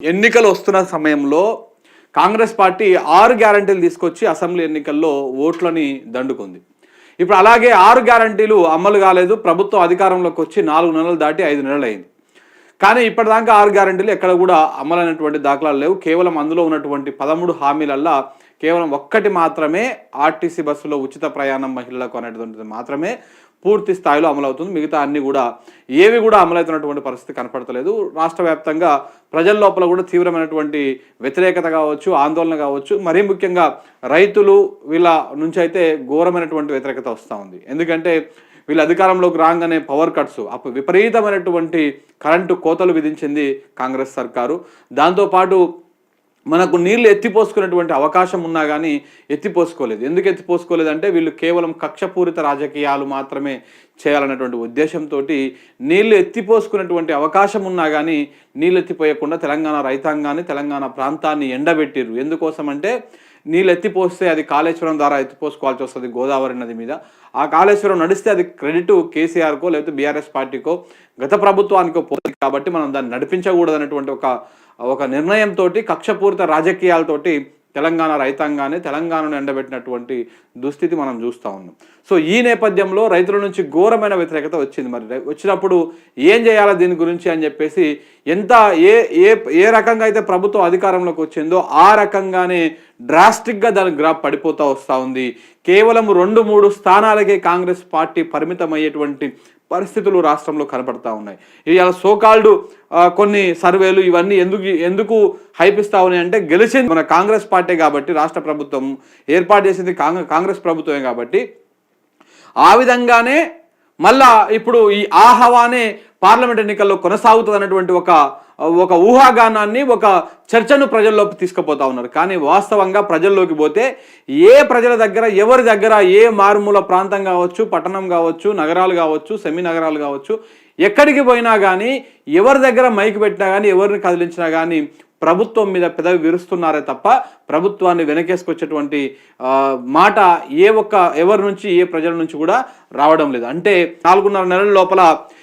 ఎన్నికలు వస్తున్న సమయంలో కాంగ్రెస్ పార్టీ ఆరు గ్యారంటీలు తీసుకొచ్చి అసెంబ్లీ ఎన్నికల్లో ఓట్లని దండుకుంది. ఇప్పుడు అలాగే ఆరు గ్యారంటీలు అమలు కాలేదు. ప్రభుత్వం అధికారంలోకి వచ్చి నాలుగు నెలలు దాటి ఐదు నెలలు అయింది కానీ ఇప్పటిదాకా ఆరు గ్యారంటీలు ఎక్కడ కూడా అమలైనటువంటి దాఖలాలు లేవు. కేవలం అందులో ఉన్నటువంటి పదమూడు హామీలల్లా కేవలం ఒక్కటి మాత్రమే ఆర్టీసీ బస్సులో ఉచిత ప్రయాణం మహిళలకు అనేటువంటిది మాత్రమే పూర్తి స్థాయిలో అమలవుతుంది. మిగతా అన్ని కూడా ఏవి కూడా అమలవుతున్నటువంటి పరిస్థితి కనపడతలేదు. రాష్ట్ర వ్యాప్తంగా ప్రజల లోపల కూడా తీవ్రమైనటువంటి వ్యతిరేకత కావచ్చు ఆందోళన కావచ్చు. మరీ ముఖ్యంగా రైతులు వీళ్ళ నుంచి అయితే ఘోరమైనటువంటి వ్యతిరేకత వస్తూ ఉంది. ఎందుకంటే వీళ్ళు అధికారంలోకి రాగానే పవర్ కట్స్ అప్పుడు విపరీతమైనటువంటి కరెంటు కోతలు విధించింది కాంగ్రెస్ సర్కారు. దాంతోపాటు మనకు నీళ్ళు ఎత్తిపోసుకునేటువంటి అవకాశం ఉన్నా కానీ ఎత్తిపోసుకోలేదు. ఎందుకు ఎత్తిపోసుకోలేదు అంటే వీళ్ళు కేవలం కక్షపూరిత రాజకీయాలు మాత్రమే చేయాలన్నటువంటి ఉద్దేశంతో నీళ్ళు ఎత్తిపోసుకునేటువంటి అవకాశం ఉన్నా కానీ నీళ్ళు ఎత్తిపోయకుండా తెలంగాణ రైతాంగాన్ని తెలంగాణ ప్రాంతాన్ని ఎండబెట్టిర్రు. ఎందుకోసం అంటే నీళ్ళు ఎత్తిపోస్తే అది కాళేశ్వరం ద్వారా ఎత్తిపోసుకోవాల్సి వస్తుంది గోదావరి నది మీద. ఆ కాళేశ్వరం నడిస్తే అది క్రెడిట్ కేసీఆర్కో లేకపోతే బీఆర్ఎస్ పార్టీకో గత ప్రభుత్వానికో పోతుంది కాబట్టి మనం దాన్ని నడిపించకూడదు అనేటువంటి ఒక ఒక నిర్ణయంతో కక్షపూరిత రాజకీయాలతోటి తెలంగాణ రైతాంగాన్ని తెలంగాణను ఎండబెట్టినటువంటి దుస్థితి మనం చూస్తూ ఉన్నాం. సో ఈ నేపథ్యంలో రైతుల నుంచి ఘోరమైన వ్యతిరేకత వచ్చింది. మరి వచ్చినప్పుడు ఏం చేయాలో దీని గురించి అని చెప్పేసి ఎంత ఏ ఏ ఏ రకంగా అయితే ప్రభుత్వం అధికారంలోకి వచ్చిందో ఆ రకంగానే డ్రాస్టిక్గా దాని గ్రాఫ్ పడిపోతూ వస్తూ ఉంది. కేవలం రెండు మూడు స్థానాలకే కాంగ్రెస్ పార్టీ పరిమితమయ్యేటువంటి పరిస్థితులు రాష్ట్రంలో కనపడతా ఉన్నాయి. ఇవాళ సోకాల్డ్ కొన్ని సర్వేలు ఇవన్నీ ఎందుకు ఎందుకు హైపిస్తా ఉన్నాయి అంటే గెలిచింది మన కాంగ్రెస్ పార్టీ కాబట్టి రాష్ట్ర ప్రభుత్వం ఏర్పాటు చేసింది కాంగ్రెస్ కాంగ్రెస్ ప్రభుత్వమే కాబట్టి ఆ విధంగానే మళ్ళా ఇప్పుడు ఈ ఆహవానే పార్లమెంట్ ఎన్నికల్లో కొనసాగుతుంది అన్నటువంటి ఒక ఒక ఊహాగానాన్ని ఒక చర్చను ప్రజల్లోకి తీసుకుపోతా ఉన్నారు. కానీ వాస్తవంగా ప్రజల్లోకి పోతే ఏ ప్రజల దగ్గర ఎవరి దగ్గర ఏ మారుమూల ప్రాంతం కావచ్చు పట్టణం కావచ్చు నగరాలు కావచ్చు సెమీ నగరాలు కావచ్చు ఎక్కడికి పోయినా కానీ ఎవరి దగ్గర మైక్ పెట్టినా కానీ ఎవరిని కదిలించినా కానీ ప్రభుత్వం మీద పెదవి విరుస్తున్నారే తప్ప ప్రభుత్వాన్ని వెనకేసుకొచ్చేటువంటి మాట ఏ ఒక్క ఎవరి నుంచి ఏ ప్రజల నుంచి కూడా రావడం లేదు. అంటే నాలుగున్నర నెలల లోపల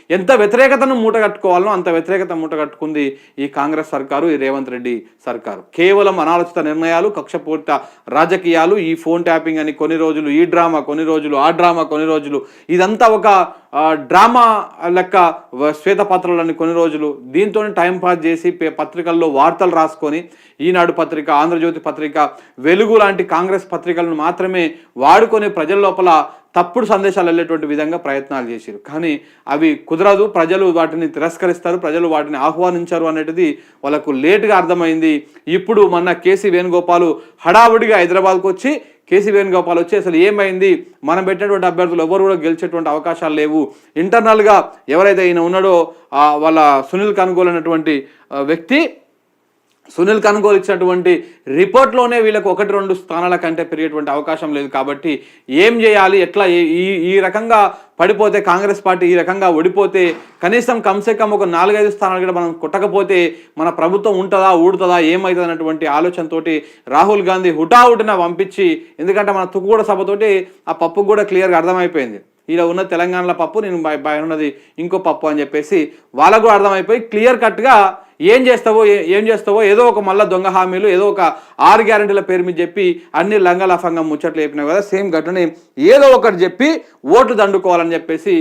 ఎంత వ్యతిరేకతను మూట కట్టుకోవాలనో అంత వ్యతిరేకత మూట కట్టుకుంది ఈ కాంగ్రెస్ సర్కారు ఈ రేవంత్ రెడ్డి సర్కారు. కేవలం అనాలోచిత నిర్ణయాలు కక్షపూరిత రాజకీయాలు ఈ ఫోన్ ట్యాపింగ్ అని కొన్ని రోజులు ఈ డ్రామా కొన్ని రోజులు ఆ డ్రామా కొన్ని రోజులు ఇదంతా ఒక డ్రామా లెక్క శ్వేతపత్రాలని కొన్ని రోజులు దీంతో టైం పాస్ చేసి పత్రికల్లో వార్తలు రాసుకొని ఈనాడు పత్రిక ఆంధ్రజ్యోతి పత్రిక వెలుగు లాంటి కాంగ్రెస్ పత్రికలను మాత్రమే వాడుకొని ప్రజల లోపల తప్పుడు సందేశాలు వెళ్ళేటువంటి విధంగా ప్రయత్నాలు చేశారు కానీ అవి కుదరదు ప్రజలు వాటిని తిరస్కరిస్తారు ప్రజలు వాటిని ఆహ్వానించారు అనేది వాళ్ళకు లేటుగా అర్థమైంది. ఇప్పుడు మొన్న కేసీ వేణుగోపాల్ హడావుడిగా హైదరాబాద్కు వచ్చి కేసీ వేణుగోపాల్ వచ్చి అసలు ఏమైంది? మనం పెట్టినటువంటి అభ్యర్థులు ఎవరు కూడా గెలిచేటువంటి అవకాశాలు లేవు. ఇంటర్నల్గా ఎవరైతే ఈయన ఉన్నాడో వాళ్ళ సునీల్ కనుగోలు అనేటువంటి వ్యక్తి సునీల్ కనుగోలు ఇచ్చినటువంటి రిపోర్ట్లోనే వీళ్ళకు ఒకటి రెండు స్థానాల కంటే పెరిగేటువంటి అవకాశం లేదు కాబట్టి ఏం చేయాలి? ఎట్లా ఈ- ఈ రకంగా పడిపోతే కాంగ్రెస్ పార్టీ ఈ రకంగా ఓడిపోతే కనీసం కమ్సే కమ్ ఒక నాలుగైదు స్థానాలు కూడా మనం కొట్టకపోతే మన ప్రభుత్వం ఉంటుందా ఊడుతుందా ఏమవుతుంది అన్నటువంటి ఆలోచనతోటి రాహుల్ గాంధీ హుటాహుటిన పంపించి ఎందుకంటే మన తుక్కుగూడ సభతోటి ఆ పప్పు కూడా క్లియర్గా అర్థమైపోయింది. ఇలా ఉన్న తెలంగాణలో పప్పు నేను ఉన్నది ఇంకో పప్పు అని చెప్పేసి వాళ్ళకు కూడా అర్థమైపోయి క్లియర్ కట్గా ఏం చేస్తావో ఏ- ఏం చేస్తావో ఏదో ఒక మళ్ళీ దొంగ హామీలు ఏదో ఒక ఆరు గ్యారెంటీల పేరు మీద చెప్పి అన్ని లంగలఫంగా ముచ్చట్లు చెప్పినావు కదా సేమ్ ఘటన ఏదో ఒకటి చెప్పి ఓట్లు దండుకోవాలని చెప్పేసి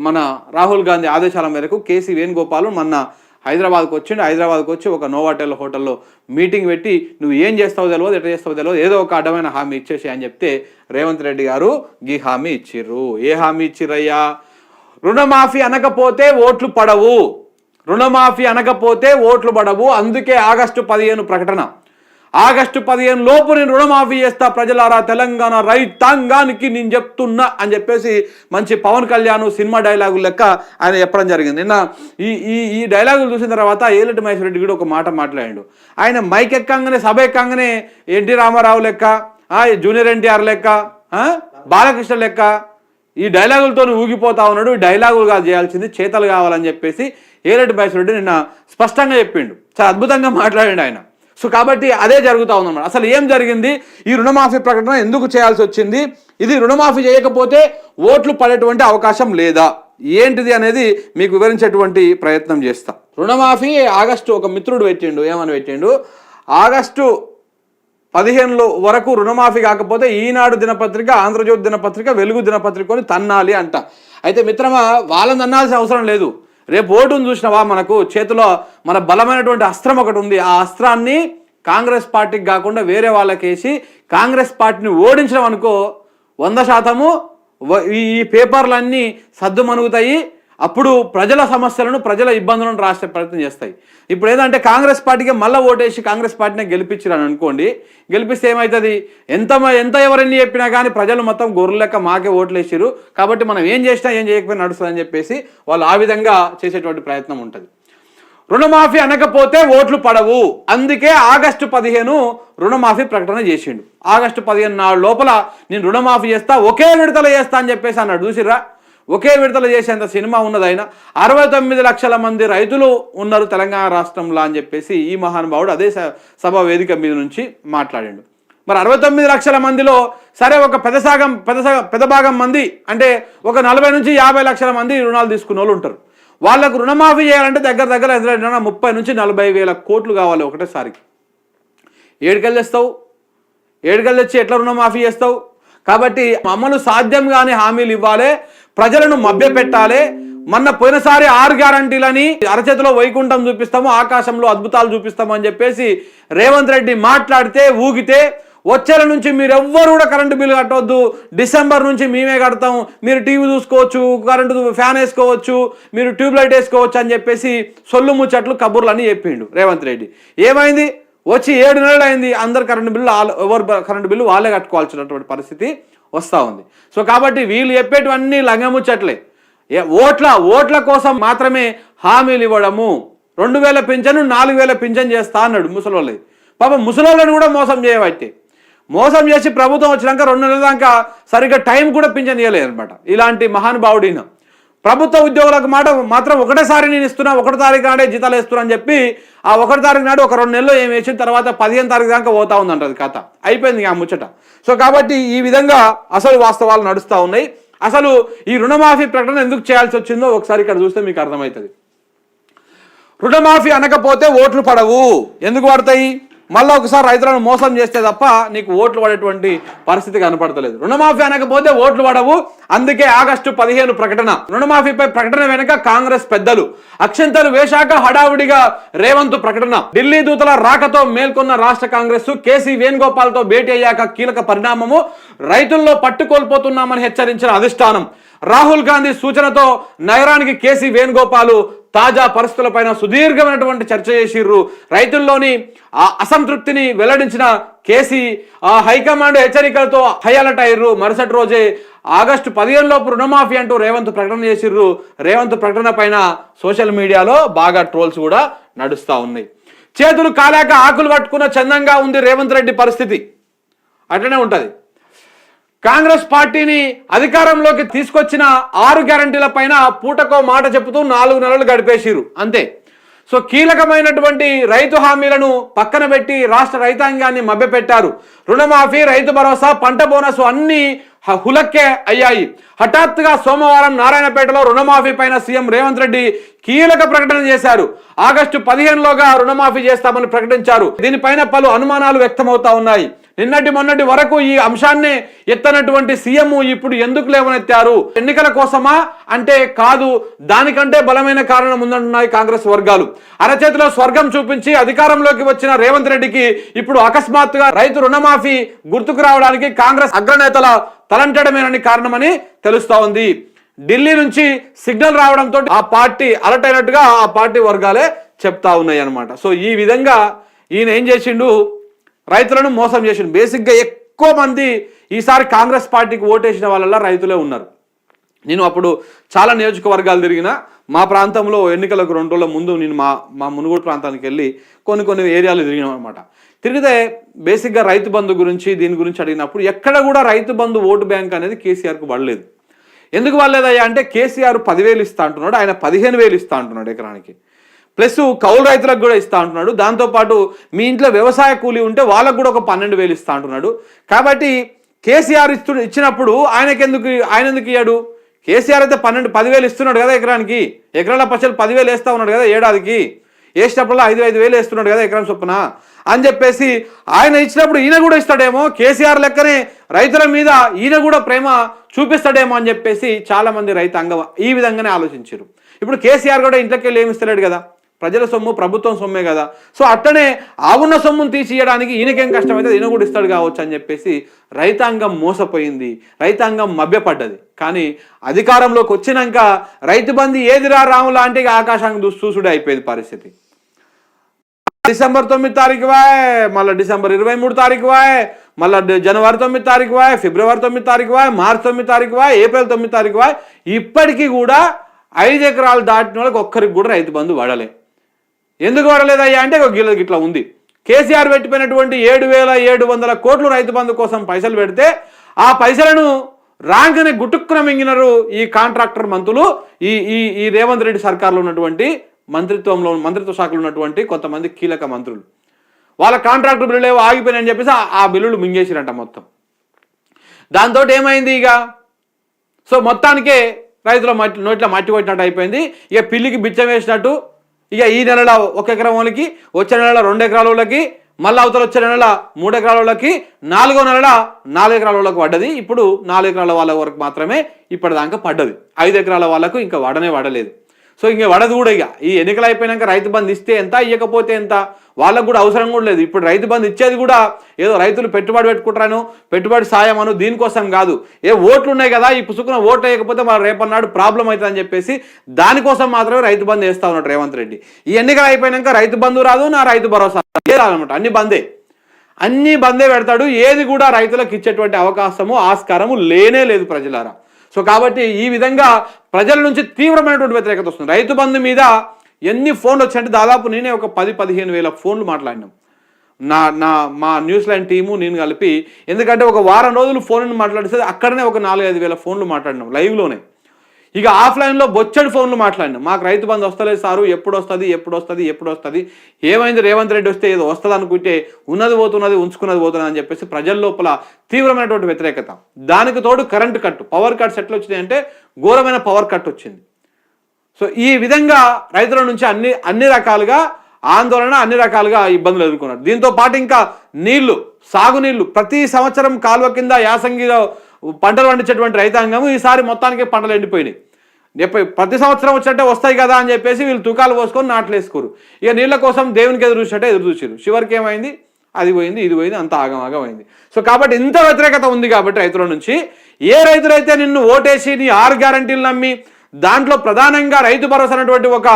మన రాహుల్ గాంధీ ఆదేశాల మేరకు కేసీ వేణుగోపాల్ మన హైదరాబాద్కి వచ్చిండు. హైదరాబాద్కి వచ్చి ఒక నోవాటెల్ హోటల్లో మీటింగ్ పెట్టి నువ్వు ఏం చేస్తావో తెలియదు ఎట్లా చేస్తావో తెలియదు ఏదో ఒక అడ్డమైన హామీ ఇచ్చేసి అని చెప్తే రేవంత్ రెడ్డి గారు ఈ హామీ ఇచ్చిర్రు. ఏ హామీ ఇచ్చిర్రయ్యా? రుణమాఫీ అనకపోతే ఓట్లు పడవు. రుణమాఫీ అనకపోతే ఓట్లు పడవు. అందుకే ఆగస్టు పదిహేను ప్రకటన. ఆగస్టు పదిహేను లోపు నేను రుణమాఫీ చేస్తా ప్రజలారా తెలంగాణ రైతాంగానికి నేను చెప్తున్నా అని చెప్పేసి మంచి పవన్ కళ్యాణ్ సినిమా డైలాగు లెక్క ఆయన చెప్పడం జరిగింది. నిన్న ఈ ఈ ఈ డైలాగులు చూసిన తర్వాత ఏలటి మహేశ్వర రెడ్డి కూడా ఒక మాట మాట్లాడాడు. ఆయన మైక్ ఎక్కంగానే సభ ఎక్కంగానే ఎన్టీ రామారావు లెక్క జూనియర్ ఎన్టీఆర్ లెక్క బాలకృష్ణ లెక్క ఈ డైలాగులతో ఊగిపోతా ఉన్నాడు. డైలాగులుగా డైలాగులు కాదు చేయాల్సింది చేతలు కావాలని చెప్పేసి ఏలటి రెడ్డి నిన్న స్పష్టంగా చెప్పిండు. చాలా అద్భుతంగా మాట్లాడాడు ఆయన. సో కాబట్టి అదే జరుగుతూ ఉందన్నమాట అసలు ఏం జరిగింది? ఈ రుణమాఫీ ప్రకటన ఎందుకు చేయాల్సి వచ్చింది? ఇది రుణమాఫీ చేయకపోతే ఓట్లు పడేటువంటి అవకాశం లేదా? ఏంటిది అనేది మీకు వివరించేటువంటి ప్రయత్నం చేస్తా. రుణమాఫీ ఆగస్టు ఒక మిత్రుడు పెట్టిండు. ఏమని పెట్టిండు? ఆగస్టు పదిహేనులో వరకు రుణమాఫీ కాకపోతే ఈనాడు దినపత్రిక ఆంధ్రజ్యోతి దినపత్రిక వెలుగు దినపత్రికని తన్నాలి అంట. అయితే మిత్రమా వాళ్ళని తన్నాల్సిన అవసరం లేదు. రేపు ఓటును చూసినవా మనకు? చేతిలో మన బలమైనటువంటి అస్త్రం ఒకటి ఉంది. ఆ అస్త్రాన్ని కాంగ్రెస్ పార్టీకి కాకుండా వేరే వాళ్ళకేసి కాంగ్రెస్ పార్టీని ఓడించడం అనుకో వంద శాతము ఈ ఈ పేపర్లన్నీ సద్దుమణుగుతాయి. అప్పుడు ప్రజల సమస్యలను ప్రజల ఇబ్బందులను రాసే ప్రయత్నం చేస్తాయి. ఇప్పుడు ఏదంటే కాంగ్రెస్ పార్టీకి మళ్ళీ ఓటేసి కాంగ్రెస్ పార్టీని గెలిపించారని అనుకోండి గెలిపిస్తే ఏమవుతుంది ఎంత ఎంత ఎవరన్నీ చెప్పినా కానీ ప్రజలు మొత్తం గొర్రెల లెక్క మాకే ఓట్లు వేసారు కాబట్టి మనం ఏం చేసినా ఏం చేయకపోయినా నడుస్తుందని చెప్పేసి వాళ్ళు ఆ విధంగా చేసేటువంటి ప్రయత్నం ఉంటుంది. రుణమాఫీ అనకపోతే ఓట్లు పడవు. అందుకే ఆగస్టు పదిహేను రుణమాఫీ ప్రకటన చేసిండు. ఆగస్టు పదిహేను నాడు లోపల నేను రుణమాఫీ చేస్తా ఒకే విడతల చేస్తా అని చెప్పేసి అన్నాడు. చూసిర్రా? ఒకే విడుదల చేసేంత సినిమా ఉన్నది ఆయన అరవై తొమ్మిది లక్షల మంది రైతులు ఉన్నారు తెలంగాణ రాష్ట్రంలో అని చెప్పేసి ఈ మహానుభావుడు అదే స- సభ వేదిక మీద నుంచి మాట్లాడాడు. మరి అరవై తొమ్మిది లక్షల మందిలో సరే ఒక పెద్ద సాగం పెద్ద పెద్ద భాగం మంది అంటే ఒక నలభై నుంచి యాభై లక్షల మంది రుణాలు తీసుకున్న వాళ్ళు ఉంటారు. వాళ్ళకు రుణమాఫీ చేయాలంటే దగ్గర దగ్గర ముప్పై నుంచి నలభై వేల కోట్లు కావాలి ఒకటేసారికి. ఏడుకెళ్ళి తెస్తావు? ఏడుకెళ్ళి తెచ్చి ఎట్లా రుణమాఫీ చేస్తావు? కాబట్టి అమలు సాధ్యం కాని హామీలు ఇవ్వాలి ప్రజలను మభ్యపెట్టాలి. మొన్న పోయినసారి ఆరు గ్యారంటీలని అరచేతిలో వైకుంఠం చూపిస్తాము ఆకాశంలో అద్భుతాలు చూపిస్తామని చెప్పేసి రేవంత్ రెడ్డి మాట్లాడితే ఊగితే వచ్చేల నుంచి మీరు ఎవ్వరు కూడా కరెంటు బిల్లు కట్టవద్దు డిసెంబర్ నుంచి మేమే కడతాం. మీరు టీవీ చూసుకోవచ్చు కరెంటు ఫ్యాన్ వేసుకోవచ్చు మీరు ట్యూబ్ లైట్ వేసుకోవచ్చు అని చెప్పేసి సొల్లు ముచ్చట్లు కబుర్లు అని చెప్పిండు రేవంత్ రెడ్డి. ఏమైంది? వచ్చి ఏడు నెలలు అయింది అందరు కరెంటు బిల్లు వాళ్ళు ఎవరు కరెంటు బిల్లు వాళ్ళే కట్టుకోవాల్సినటువంటి పరిస్థితి వస్తూ ఉంది. సో కాబట్టి వీళ్ళు చెప్పేటివన్నీ లంగముచ్చట్లే. ఓట్ల ఓట్ల కోసం మాత్రమే హామీలు ఇవ్వడము. రెండు వేల పింఛను నాలుగు వేల పింఛన్ చేస్తా అన్నాడు ముసలోళ్ళది పాపం ముసలోళ్ళని కూడా మోసం చేయబట్టి మోసం చేసి ప్రభుత్వం వచ్చినాక రెండు నెలల దాకా సరిగ్గా టైం కూడా పింఛన్ ఇవ్వలేదు అనమాట ఇలాంటి మహానుభావుడిన. ప్రభుత్వ ఉద్యోగులకు మాట మాత్రం ఒకటేసారి నేను ఇస్తున్నా ఒకటి తారీఖు నాడే జీతాలు ఇస్తున్నా అని చెప్పి ఆ ఒకటి తారీఖు నాడు ఒక రెండు నెలలు ఏం వేసిన తర్వాత పదిహేను తారీఖు దాకా పోతా ఉందంట అది కథ అయిపోయింది ఆ ముచ్చట. సో కాబట్టి ఈ విధంగా అసలు వాస్తవాలు నడుస్తూ ఉన్నాయి. అసలు ఈ రుణమాఫీ ప్రకటన ఎందుకు చేయాల్సి వచ్చిందో ఒకసారి ఇక్కడ చూస్తే మీకు అర్థమవుతుంది. రుణమాఫీ అనకపోతే ఓట్లు పడవు. ఎందుకు పడతాయి? మళ్ళీ ఒకసారి రైతులను మోసం చేస్తే తప్ప నీకు ఓట్లు పడేటువంటి పరిస్థితి కనపడతలేదు. రుణమాఫీ అనకపోతే ఓట్లు పడవు. అందుకే ఆగస్టు పదిహేను ప్రకటన. రుణమాఫీపై ప్రకటన వెనుక కాంగ్రెస్ పెద్దలు. అక్షంతలు వేశాక హడావుడిగా రేవంత్ ప్రకటన. ఢిల్లీ దూతల రాకతో మేల్కొన్న రాష్ట్ర కాంగ్రెస్ కేసీ వేణుగోపాల్తో భేటీ అయ్యాక కీలక పరిణామము. రైతుల్లో పట్టుకోల్పోతున్నామని హెచ్చరించిన అధిష్టానం. రాహుల్ గాంధీ సూచనతో నగరానికి కేసీ వేణుగోపాలు తాజా పరిస్థితులపైన సుదీర్ఘమైనటువంటి చర్చ చేసిర్రు. రైతుల్లోని ఆ అసంతృప్తిని వెల్లడించిన కేసీ ఆ హైకమాండ్ హెచ్చరికలతో హైఅలర్ట్ అయ్యారు మరుసటి రోజే ఆగస్టు పదిహేను లోపు రుణమాఫీ అంటూ రేవంత్ ప్రకటన చేసిర్రు. రేవంత్ ప్రకటన పైన సోషల్ మీడియాలో బాగా ట్రోల్స్ కూడా నడుస్తూ ఉన్నాయి. చేతులు కాలాక ఆకులు పట్టుకున్న చందంగా ఉంది రేవంత్ రెడ్డి పరిస్థితి. అట్లనే ఉంటుంది. కాంగ్రెస్ పార్టీని అధికారంలోకి తీసుకొచ్చిన ఆరు గ్యారంటీల పైన పూటకో మాట చెబుతూ నాలుగు నెలలు గడిపేసిరు అంతే. సో కీలకమైనటువంటి రైతు హామీలను పక్కన పెట్టి రాష్ట్ర రైతాంగాన్ని మభ్యపెట్టారు. రుణమాఫీ రైతు భరోసా పంట బోనస్ అన్ని హ- హులక్కే అయ్యాయి. హఠాత్తుగా సోమవారం నారాయణపేటలో రుణమాఫీ పైన సీఎం రేవంత్ రెడ్డి కీలక ప్రకటన చేశారు. ఆగస్టు పదిహేనులోగా రుణమాఫీ చేస్తామని ప్రకటించారు. దీనిపైన పలు అనుమానాలు వ్యక్తమవుతా ఉన్నాయి. నిన్నటి మొన్నటి వరకు ఈ అంశాన్ని ఎత్తనటువంటి సీఎం ఇప్పుడు ఎందుకు లేవనెత్తారు? ఎన్నికల కోసమా? అంటే కాదు దానికంటే బలమైన కారణం ఉందంటున్నాయి కాంగ్రెస్ వర్గాలు. అరచేతిలో స్వర్గం చూపించి అధికారంలోకి వచ్చిన రేవంత్ రెడ్డికి ఇప్పుడు అకస్మాత్తుగా రైతు రుణమాఫీ గుర్తుకు రావడానికి కాంగ్రెస్ అగ్రనేతల తలంటడమేనని కారణమని తెలుస్తా ఉంది. ఢిల్లీ నుంచి సిగ్నల్ రావడంతో ఆ పార్టీ అలర్ట్ అయినట్టుగా ఆ పార్టీ వర్గాలే చెప్తా ఉన్నాయి అనమాట సో ఈ విధంగా ఈయన ఏం చేసిండు? రైతులను మోసం చేసిండు. బేసిక్గా ఎక్కువ మంది ఈసారి కాంగ్రెస్ పార్టీకి ఓటేసిన వాళ్ళ రైతులే ఉన్నారు. నేను అప్పుడు చాలా నియోజకవర్గాలు తిరిగిన మా ప్రాంతంలో ఎన్నికలకు రెండు రోజుల ముందు నేను మా మా మునుగోడు ప్రాంతానికి వెళ్ళి కొన్ని కొన్ని ఏరియాలు తిరిగినాం అనమాట తిరిగితే బేసిక్గా రైతు బంధు గురించి దీని గురించి అడిగినప్పుడు ఎక్కడ కూడా రైతు బంధు ఓటు బ్యాంక్ అనేది కేసీఆర్కు పడలేదు. ఎందుకు పడలేదయ్యా అంటే కేసీఆర్ పదివేలు ఇస్తా అంటున్నాడు ఆయన పదిహేను వేలు ఇస్తా అంటున్నాడు ఎకరానికి. ప్లస్ కౌలు రైతులకు కూడా ఇస్తా అంటున్నాడు. దాంతోపాటు మీ ఇంట్లో వ్యవసాయ కూలీ ఉంటే వాళ్ళకు కూడా ఒక పన్నెండు వేలు ఇస్తా అంటున్నాడు. కాబట్టి కేసీఆర్ ఇస్తు ఇచ్చినప్పుడు ఆయనకెందుకు ఆయన ఎందుకు ఇయ్యాడు? కేసీఆర్ అయితే పన్నెండు పదివేలు ఇస్తున్నాడు కదా ఎకరానికి. ఎకరాల పచ్చలు పదివేలు వేస్తూ ఉన్నాడు కదా ఏడాదికి. వేసినప్పుడల్లా ఐదు ఐదు వేలు వేస్తున్నాడు కదా ఎకరం చొప్పున. అని చెప్పేసి ఆయన ఇచ్చినప్పుడు ఈయన కూడా ఇస్తాడేమో. కేసీఆర్ లెక్కనే రైతుల మీద ఈయన కూడా ప్రేమ చూపిస్తాడేమో అని చెప్పేసి చాలా మంది రైతాంగం ఈ విధంగానే ఆలోచించారు. ఇప్పుడు కేసీఆర్ కూడా ఇంట్లోకి వెళ్ళి ఏమి ఇస్తలేడు కదా. ప్రజల సొమ్ము ప్రభుత్వం సొమ్మే కదా. సో అట్టనే ఆ ఉన్న సొమ్మును తీసియడానికి ఈయనకేం కష్టమైతే ఈయన కూడా ఇస్తాడు కావచ్చు అని చెప్పేసి రైతాంగం మోసపోయింది. రైతాంగం మభ్యపడ్డది. కానీ అధికారంలోకి వచ్చినాక రైతు బంధు ఏదిరా రాము లాంటి ఆకాశానికి చూసి అయిపోయింది పరిస్థితి. డిసెంబర్ తొమ్మిది తారీఖు వాయ్ మళ్ళీ డిసెంబర్ ఇరవై మూడు తారీఖు వాయ్ మళ్ళీ జనవరి తొమ్మిది తారీఖు వాయ్ ఫిబ్రవరి తొమ్మిది తారీఖు వాయ్ మార్చి తొమ్మిది తారీఖు వాయ్ ఏప్రిల్ తొమ్మిది తారీఖు వాయ్ ఇప్పటికీ కూడా ఐదు ఎకరాలు దాటిన వాళ్ళకి ఒక్కరికి కూడా రైతు బంధు పడలే ఎందుకు వాడలేదయ్యా అంటే ఒక ఇట్లా ఉంది. కేసీఆర్ పెట్టిపోయినటువంటి ఏడు వేల ఏడు వందల కోట్లు రైతు బంధు కోసం పైసలు పెడితే ఆ పైసలను రాగానే గుటుక్కున మింగినారు ఈ కాంట్రాక్టర్ మంత్రులు. ఈ ఈ ఈ రేవంత్ రెడ్డి సర్కార్లో ఉన్నటువంటి మంత్రిత్వంలో మంత్రిత్వ శాఖలో ఉన్నటువంటి కొంతమంది కీలక మంత్రులు. వాళ్ళ కాంట్రాక్టర్ బిల్లులు ఏవో ఆగిపోయినాయని చెప్పేసి ఆ- ఆ బిల్లులు మింగేసిరంట మొత్తం. దాంతో ఏమైంది ఇక? సో మొత్తానికే రైతుల మట్టి నోట్లో మట్టి కొట్టినట్టు అయిపోయింది. ఇక పిల్లికి బిచ్చం వేసినట్టు ఇక ఈ నెలల ఒక ఎకరం వాళ్ళకి వచ్చే నెల రెండు ఎకరాల వాళ్ళకి మళ్ళీ అవతల వచ్చే నెల మూడు ఎకరాల వాళ్ళకి నాలుగో నెల నాలుగు ఎకరాల వాళ్ళకి పడ్డది. ఇప్పుడు నాలుగు ఎకరాల వాళ్ళ వరకు మాత్రమే ఇప్పటిదాకా పడ్డది. ఐదు ఎకరాల వాళ్ళకు ఇంకా వాడనే వడలేదు. సో ఇంక వడదూడ కూడా ఇక. ఈ ఎన్నికలు అయిపోయినాక రైతు బంధు ఇస్తే ఎంత ఇవ్వకపోతే ఎంత? వాళ్ళకు కూడా అవసరం కూడా లేదు. ఇప్పుడు రైతు బంధు ఇచ్చేది కూడా ఏదో రైతులు పెట్టుబడి పెట్టుకుంటారను పెట్టుబడి సాయం అను దీనికోసం కాదు. ఏ ఓట్లు ఉన్నాయి కదా ఈ పుసుకున్న ఓట్లు వేయకపోతే మన రేపన్నాడు ప్రాబ్లం అవుతుందని చెప్పేసి దానికోసం మాత్రమే రైతు బంధు వేస్తా ఉన్నాడు రేవంత్ రెడ్డి. ఈ ఎన్నికలు అయిపోయినాక రైతు బంధు రాదు నా రైతు భరోసా రాదనమాట అన్ని బందే. అన్ని బందే పెడతాడు ఏది కూడా రైతులకు ఇచ్చేటువంటి అవకాశము ఆస్కారము లేనే లేదు ప్రజలారా. సో కాబట్టి ఈ విధంగా ప్రజల నుంచి తీవ్రమైనటువంటి వ్యతిరేకత వస్తుంది. రైతు బంధు మీద ఎన్ని ఫోన్లు వచ్చాయంటే దాదాపు నేనే ఒక పది పదిహేను వేల ఫోన్లు మాట్లాడినాం. నా నా మా న్యూజిలాండ్ టీము నేను కలిపి. ఎందుకంటే ఒక వారం రోజులు ఫోన్ మాట్లాడితే అక్కడనే ఒక నాలుగు ఐదు వేల ఫోన్లు మాట్లాడినాం లైవ్లోనే. ఇక ఆఫ్లైన్లో బొచ్చడి ఫోన్లు మాట్లాడినా. మాకు రైతు బంధు వస్తలేదు సారు ఎప్పుడు వస్తుంది ఎప్పుడు వస్తుంది ఎప్పుడు వస్తుంది. ఏమైంది రేవంత్ రెడ్డి వస్తే ఏదో వస్తుంది అనుకుంటే ఉన్నది పోతున్నది ఉంచుకున్నది పోతున్నది అని చెప్పేసి ప్రజల లోపల తీవ్రమైనటువంటి వ్యతిరేకత. దానికి తోడు కరెంటు కట్ పవర్ కట్స్ ఎట్లా వచ్చినాయంటే ఘోరమైన పవర్ కట్ వచ్చింది. సో ఈ విధంగా రైతుల నుంచి అన్ని అన్ని రకాలుగా ఆందోళన అన్ని రకాలుగా ఇబ్బందులు ఎదుర్కొన్నారు. దీంతో పాటు ఇంకా నీళ్ళు సాగునీళ్ళు ప్రతి సంవత్సరం కాలువ కింద యాసంగిలో పంటలు పండించేటువంటి రైతాంగం ఈసారి మొత్తానికి పంటలు ఎండిపోయినాయి. ఎప్ప- ప్రతి సంవత్సరం వచ్చినట్టే వస్తాయి కదా అని చెప్పేసి వీళ్ళు తూకాలు పోసుకొని నాట్లు వేసుకోరు. ఇక నీళ్ళ కోసం దేవునికి ఎదురు చూసినట్టే ఎదురు చూసారు చివరికి ఏమైంది? అది పోయింది ఇది పోయింది అంత ఆగమాగం అయింది. సో కాబట్టి ఇంత వ్యతిరేకత ఉంది కాబట్టి రైతుల నుంచి ఏ రైతులైతే నిన్ను ఓటేసి నీ ఆరు గ్యారంటీలు నమ్మి దాంట్లో ప్రధానంగా రైతు భరోసా అనేటువంటి ఒక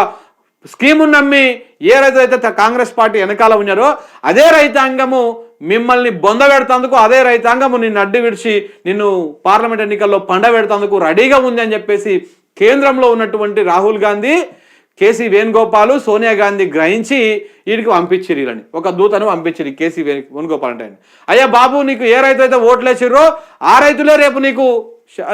స్కీమును నమ్మి ఏ రైతులైతే త- కాంగ్రెస్ పార్టీ వెనకాల ఉన్నారో అదే రైతాంగము మిమ్మల్ని బొందబెడతందుకు అదే రైతాంగము నిన్ను అడ్డు విడిచి నిన్ను పార్లమెంట్ ఎన్నికల్లో పండబెడతందుకు రెడీగా ఉంది అని చెప్పేసి కేంద్రంలో ఉన్నటువంటి రాహుల్ గాంధీ కేసీ వేణుగోపాల్ సోనియా గాంధీ గ్రహించి వీడికి పంపించిరీలని ఒక దూతను పంపించిరి కేసీ వే వేణుగోపాల్ అంటే అయ్యా బాబు నీకు ఏ రైతు అయితే ఓట్లు వేసిర్రో ఆ రైతులే రేపు నీకు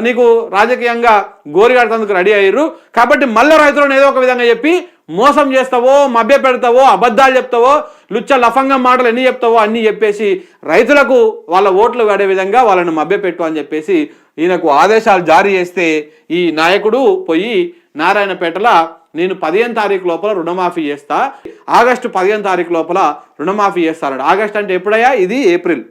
నీకు రాజకీయంగా గోరిగాడుతందుకు రెడీ అయ్యారు. కాబట్టి మళ్ళీ రైతులను ఏదో ఒక విధంగా చెప్పి మోసం చేస్తావో మభ్య పెడతావో అబద్ధాలు చెప్తావో లుచ్చ లఫంగం మాటలు ఎన్ని చెప్తావో అన్ని చెప్పేసి రైతులకు వాళ్ళ ఓట్లు పడే విధంగా వాళ్ళని మభ్యపెట్టు అని చెప్పేసి ఈయనకు ఆదేశాలు జారీ చేస్తే ఈ నాయకుడు పోయి నారాయణపేటల నేను పదిహేను తారీఖు లోపల రుణమాఫీ చేస్తా. ఆగస్టు పదిహేను తారీఖు లోపల రుణమాఫీ చేస్తాడు ఆగస్ట్ అంటే ఎప్పుడయ్యా? ఇది April.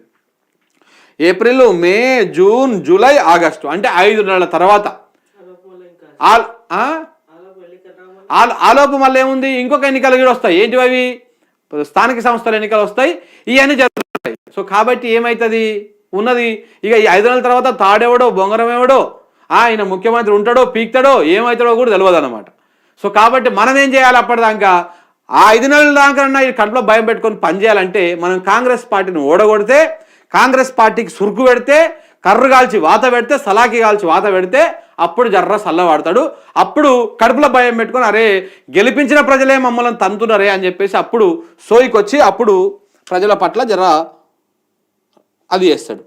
April May June July August. అంటే ఐదు నెలల తర్వాత. ఆల్- ఆలోపు మళ్ళీ ఏముంది? ఇంకొక ఎన్నికలు కూడా వస్తాయి. ఏంటివి అవి? స్థానిక సంస్థల ఎన్నికలు వస్తాయి. ఇవన్నీ జరుగుతాయి. సో కాబట్టి ఏమవుతుంది ఉన్నది. ఇక ఈ ఐదు నెలల తర్వాత తాడేవడో బొంగరం ఎవడో ఆయన ముఖ్యమంత్రి ఉంటాడో పీక్తాడో ఏమవుతాడో కూడా తెలియదు అనమాట సో కాబట్టి మనం ఏం చేయాలి అప్పటిదాకా? ఆ ఐదు నెలల దాకా ఈ కడుపులో భయం పెట్టుకొని పనిచేయాలంటే మనం కాంగ్రెస్ పార్టీని ఓడగొడితే కాంగ్రెస్ పార్టీకి సురుకు పెడితే కర్రు కాల్చి వాత పెడితే సలాకి కాల్చి వాత పెడితే అప్పుడు జర్ర సల్లవాడతాడు అప్పుడు కడుపులో భయం పెట్టుకొని అరే గెలిపించిన ప్రజలే మమ్మల్ని తంతున్నరే అని చెప్పేసి అప్పుడు సోయికి వచ్చి అప్పుడు ప్రజల పట్ల జర అది చేస్తాడు.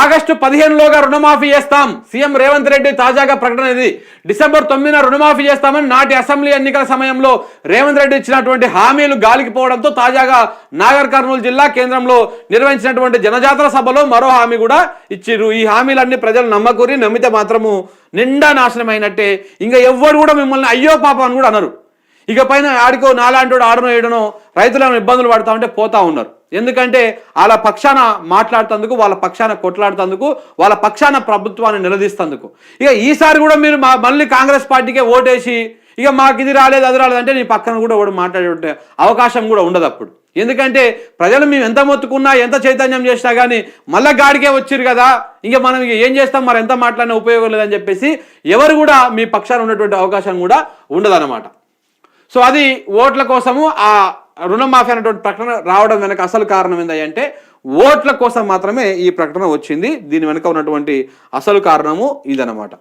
ఆగస్టు పదిహేనులోగా రుణమాఫీ చేస్తాం. సీఎం రేవంత్ రెడ్డి తాజాగా ప్రకటన ఇది. డిసెంబర్ తొమ్మిదిన రుణమాఫీ చేస్తామని నాటి అసెంబ్లీ ఎన్నికల సమయంలో రేవంత్ రెడ్డి ఇచ్చినటువంటి హామీలు గాలికి పోవడంతో తాజాగా నాగర్ కర్నూలు జిల్లా కేంద్రంలో నిర్వహించినటువంటి జనజాతర సభలో మరో హామీ కూడా ఇచ్చిర్రు. ఈ హామీలన్నీ ప్రజలు నమ్మకూరి నమ్మితే మాత్రము నిండా నాశనమైనట్టే. ఇంకా ఎవ్వరు కూడా మిమ్మల్ని అయ్యో పాప అని కూడా అన్నారు ఇక పైన ఆడికో నాలాంటి ఆడనో ఏడనో రైతులను ఇబ్బందులు పడతా ఉంటే పోతా ఉన్నారు. ఎందుకంటే వాళ్ళ పక్షాన మాట్లాడుతందుకు వాళ్ళ పక్షాన కొట్లాడుతందుకు వాళ్ళ పక్షాన ప్రభుత్వాన్ని నిలదీస్తందుకు. ఇక ఈసారి కూడా మీరు మా మళ్ళీ కాంగ్రెస్ పార్టీకే ఓటేసి ఇక మాకు ఇది రాలేదు అది రాలేదు అంటే నీ పక్కన కూడా ఒకడు మాట్లాడే అవకాశం కూడా ఉండదు అప్పుడు. ఎందుకంటే ప్రజలు మేము ఎంత మొత్తుకున్నా ఎంత చైతన్యం చేసినా కానీ మళ్ళా గాడికే వచ్చిరు కదా. ఇంకా మనం ఇక ఏం చేస్తాం? మరి ఎంత మాట్లాడినా ఉపయోగం లేదని చెప్పేసి ఎవరు కూడా మీ పక్షాన ఉన్నటువంటి అవకాశం కూడా ఉండదన్నమాట. సో అది ఓట్ల కోసము ఆ రుణమాఫీ అనేటువంటి ప్రకటన రావడం వెనక అసలు కారణం ఏంటంటే ఓట్ల కోసం మాత్రమే ఈ ప్రకటన వచ్చింది. దీని వెనుక ఉన్నటువంటి అసలు కారణము ఇదన్నమాట.